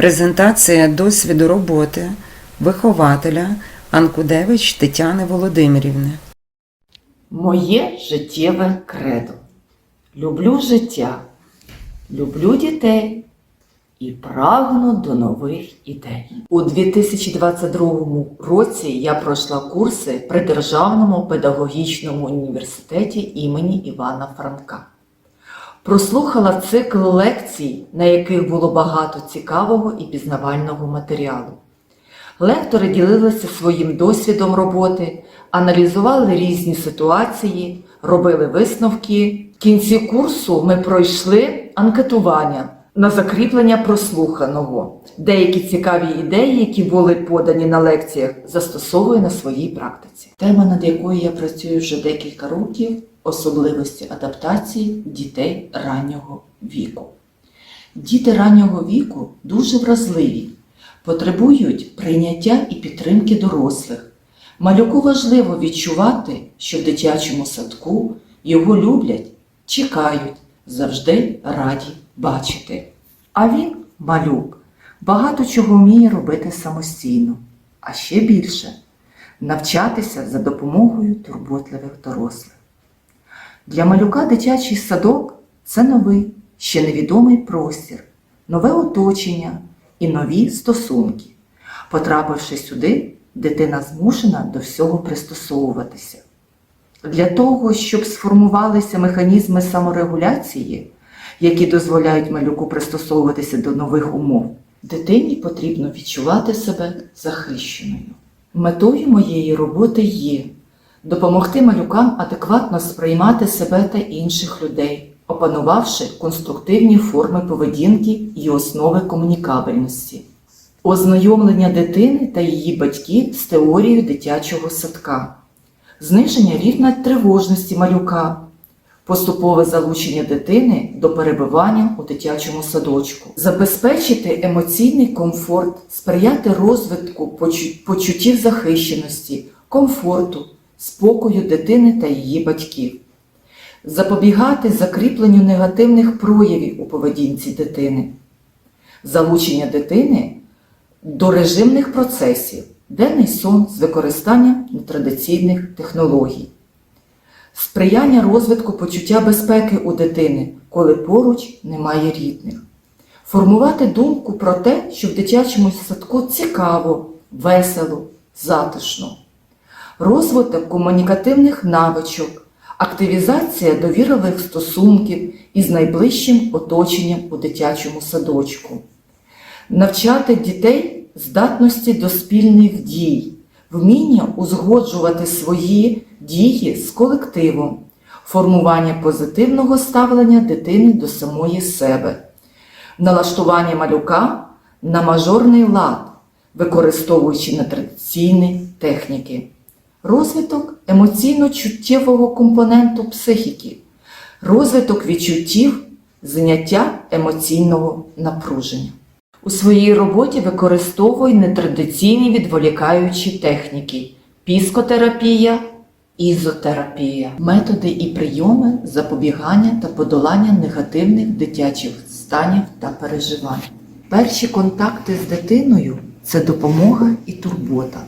Презентація досвіду роботи вихователя Анкудевич Тетяни Володимирівни. Моє життєве кредо. Люблю життя, люблю дітей і прагну до нових ідей. У 2022 році я пройшла курси при Державному педагогічному університеті імені Івана Франка. Прослухала цикл лекцій, на яких було багато цікавого і пізнавального матеріалу. Лектори ділилися своїм досвідом роботи, аналізували різні ситуації, робили висновки. В кінці курсу ми пройшли анкетування на закріплення прослуханого. Деякі цікаві ідеї, які були подані на лекціях, застосовую на своїй практиці. Тема, над якою я працюю вже декілька років особливості адаптації дітей раннього віку. Діти раннього віку дуже вразливі, потребують прийняття і підтримки дорослих. Малюку важливо відчувати, що в дитячому садку його люблять, чекають, завжди раді бачити. А він, малюк, багато чого вміє робити самостійно, а ще більше навчатися за допомогою турботливих дорослих. Для малюка дитячий садок це новий, ще невідомий простір, нове оточення і нові стосунки. Потрапивши сюди, дитина змушена до всього пристосовуватися. Для того, щоб сформувалися механізми саморегуляції, які дозволяють малюку пристосовуватися до нових умов, дитині потрібно відчувати себе захищеною. Метою моєї роботи є допомогти малюкам адекватно сприймати себе та інших людей, опанувавши конструктивні форми поведінки і основи комунікабельності, ознайомлення дитини та її батьків з теорією дитячого садка, зниження рівня тривожності малюка, поступове залучення дитини до перебування у дитячому садочку, забезпечити емоційний комфорт, сприяти розвитку почуттів захищеності, комфорту, спокою дитини та її батьків, запобігати закріпленню негативних проявів у поведінці дитини, залучення дитини до режимних процесів, денний сон з використанням нетрадиційних технологій, сприяння розвитку почуття безпеки у дитини, коли поруч немає рідних, формувати думку про те, що в дитячому садку цікаво, весело, затишно, розвиток комунікативних навичок, активізація довірливих стосунків із найближчим оточенням у дитячому садочку. Навчати дітей здатності до спільних дій, вміння узгоджувати свої дії з колективом, формування позитивного ставлення дитини до самої себе, налаштування малюка на мажорний лад, використовуючи нетрадиційні техніки, розвиток емоційно-чуттєвого компоненту психіки, розвиток відчуттів, заняття емоційного напруження. У своїй роботі використовую нетрадиційні відволікаючі техніки піскотерапія, ізотерапія, методи і прийоми запобігання та подолання негативних дитячих станів та переживань. Перші контакти з дитиною це допомога і турбота.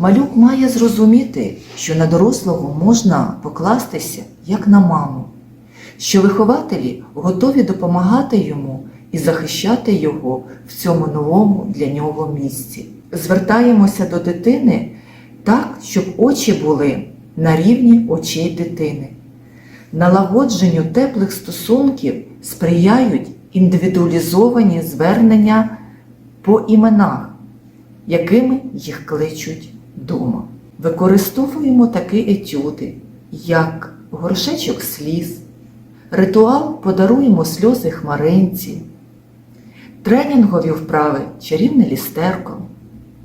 Малюк має зрозуміти, що на дорослого можна покластися як на маму, що вихователі готові допомагати йому і захищати його в цьому новому для нього місці. Звертаємося до дитини так, щоб очі були на рівні очей дитини. Налагодженню теплих стосунків сприяють індивідуалізовані звернення по іменах, якими їх кличуть дома. Використовуємо такі етюди, як горшечок сліз, ритуал подаруємо сльози хмаринці, тренінгові вправи чарівне лістерко,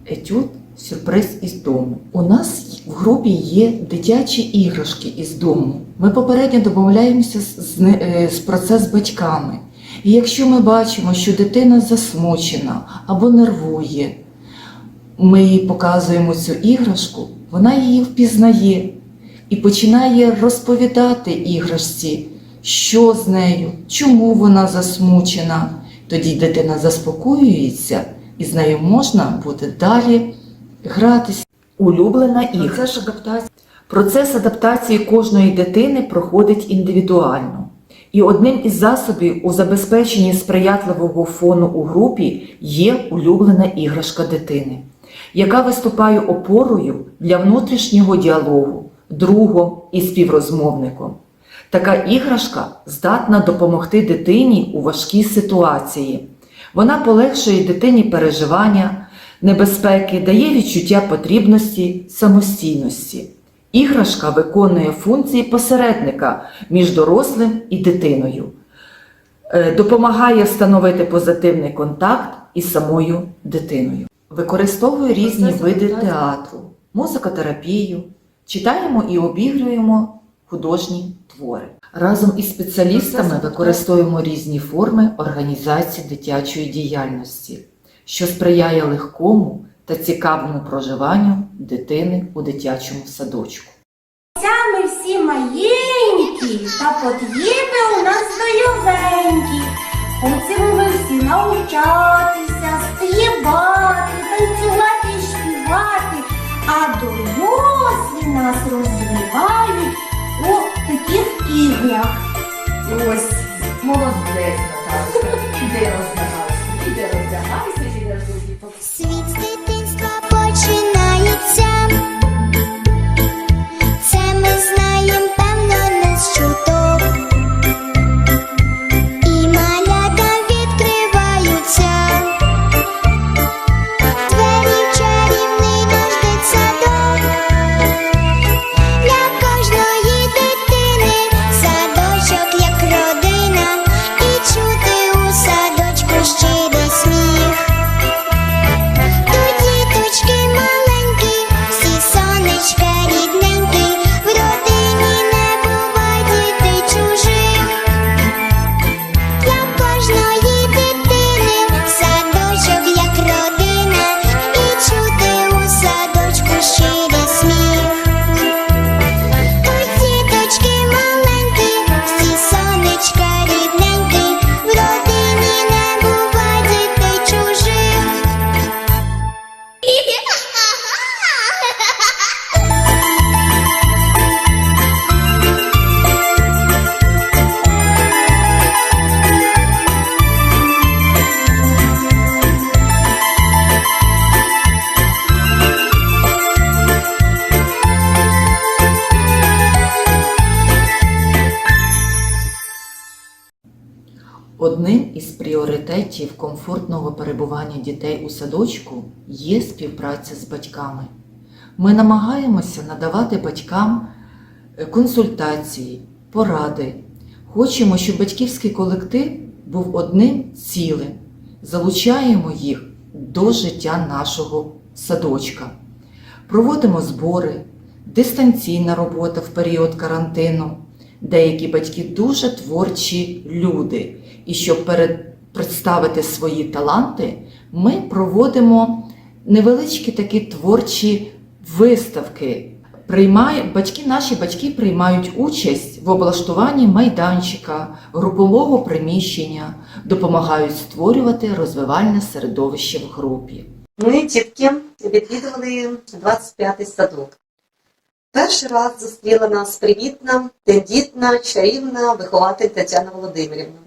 етюд сюрприз із дому. У нас в групі є дитячі іграшки із дому. Ми попередньо домовляємося з, з, е, про з батьками. І якщо ми бачимо, що дитина засмучена або нервує, ми їй показуємо цю іграшку, вона її впізнає і починає розповідати іграшці, що з нею, чому вона засмучена. Тоді дитина заспокоюється і з нею можна буде далі гратися. Улюблена іграшка. Процес адаптації. Процес адаптації кожної дитини проходить індивідуально. І одним із засобів у забезпеченні сприятливого фону у групі є улюблена іграшка дитини, яка виступає опорою для внутрішнього діалогу, другом і співрозмовником. Така іграшка здатна допомогти дитині у важкій ситуації. Вона полегшує дитині переживання, небезпеки, дає відчуття потрібності, самостійності. Іграшка виконує функції посередника між дорослим і дитиною, Е, допомагає встановити позитивний контакт із самою дитиною. Використовує різні види театру, музикотерапію, читаємо і обігруємо художні твори. Разом із спеціалістами використовуємо різні форми організації дитячої діяльності, що сприяє легкому та цікавому проживанню дитини у дитячому садочку. Ми всі маленькі, та потєби у нас здоровенькі. Хочемо ми всі навчатися, Ось, Одним із пріоритетів комфортного перебування дітей у садочку є співпраця з батьками. Ми намагаємося надавати батькам е, консультації, поради. Хочемо, щоб батьківський колектив був одним цілим. Залучаємо їх до життя нашого садочка. Проводимо збори, дистанційна робота в період карантину. Деякі батьки дуже творчі люди. І щоб представити свої таланти, ми проводимо невеличкі такі творчі виставки. Приймає, батьки, наші батьки приймають участь в облаштуванні майданчика, групового приміщення, допомагають створювати розвивальне середовище в групі. Ми, дітки, відвідували 25-й садок. Перший раз зустріла нас привітна, тендітна, чарівна вихователь Тетяна Володимирівна.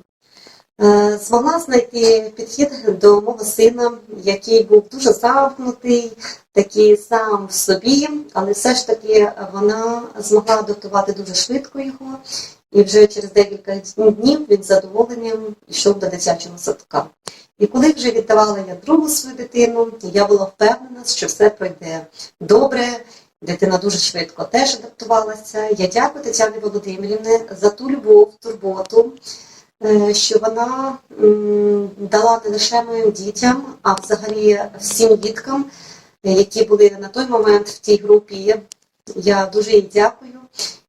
Е, Змогла знайти підхід до мого сина, який був дуже замкнутий, такий сам в собі, але все ж таки вона змогла адаптувати дуже швидко його, і вже через декілька днів він з задоволенням йшов до дитячого садка. І коли вже віддавала я другу свою дитину, я була впевнена, що все пройде добре. Дитина дуже швидко теж адаптувалася. Я дякую Тетяні Володимирівні за ту любов, турботу, е, що вона дала не лише моїм дітям, а взагалі всім діткам, е, які були на той момент в тій групі. Я дуже їй дякую.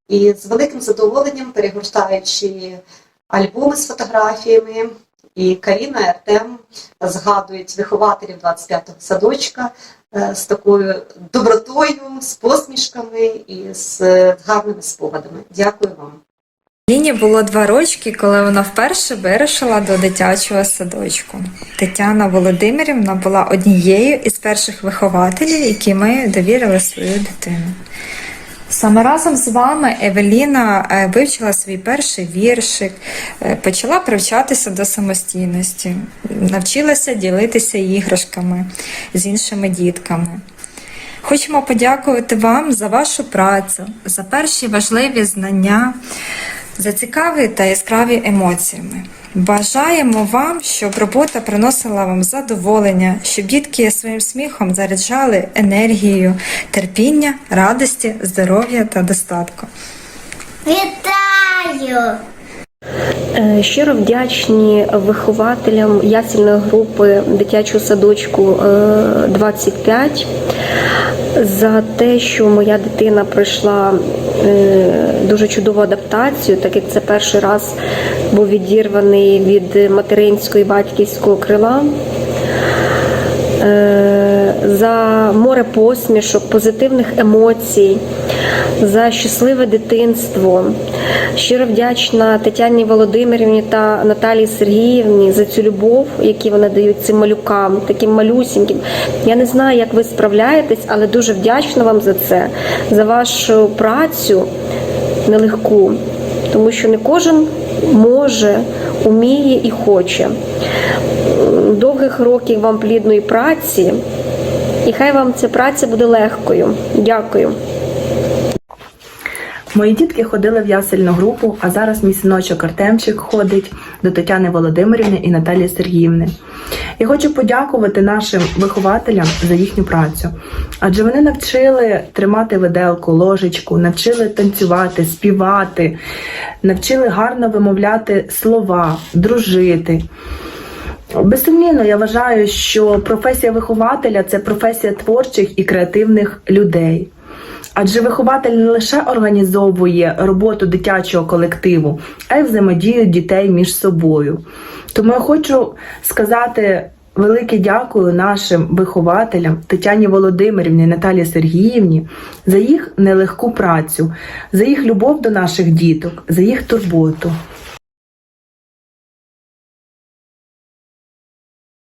І з великим задоволенням, перегортаючи альбоми з фотографіями, і Каріна і Артем згадують вихователів 25-го садочка е, з такою добротою, з посмішками і з е, гарними спогадами. Дякую вам. Ліні було два рочки, коли вона вперше вирушила до дитячого садочку. Тетяна Володимирівна була однією із перших вихователів, які ми довірили свою дитину. Саме разом з вами Евеліна е, вивчила свій перший віршик, е, почала привчатися до самостійності, навчилася ділитися іграшками з іншими дітками. Хочемо подякувати вам за вашу працю, за перші важливі знання, за цікаві та яскраві емоціями. Бажаємо вам, щоб робота приносила вам задоволення, щоб дітки своїм сміхом заряджали енергією, терпіння, радості, здоров'я та достатку. Вітаю! Е, Щиро вдячні вихователям ясельної групи дитячого садочку е, 25 за те, що моя дитина пройшла е, дуже чудову адаптацію, так як це перший раз був відірваний від материнського і батьківського крила. Е, За море посмішок, позитивних емоцій, за щасливе дитинство. Щиро вдячна Тетяні Володимирівні та Наталії Сергіївні за цю любов, яку вони дають цим малюкам, таким малюсіньким. Я не знаю, як ви справляєтесь, але дуже вдячна вам за це, за вашу працю нелегку, тому що не кожен може, уміє і хоче. Довгих років вам плідної праці, і хай вам ця праця буде легкою. Дякую. Мої дітки ходили в ясельну групу, а зараз мій синочок Артемчик ходить до Тетяни Володимирівни і Наталії Сергіївни. Я хочу подякувати нашим вихователям за їхню працю, адже вони навчили тримати виделку, ложечку, навчили танцювати, співати, навчили гарно вимовляти слова, дружити. Безсумнівно, я вважаю, що професія вихователя це професія творчих і креативних людей. Адже вихователь не лише організовує роботу дитячого колективу, а й взаємодію дітей між собою. Тому я хочу сказати велике дякую нашим вихователям Тетяні Володимирівні Наталії Сергіївні за їх нелегку працю, за їх любов до наших діток, за їх турботу.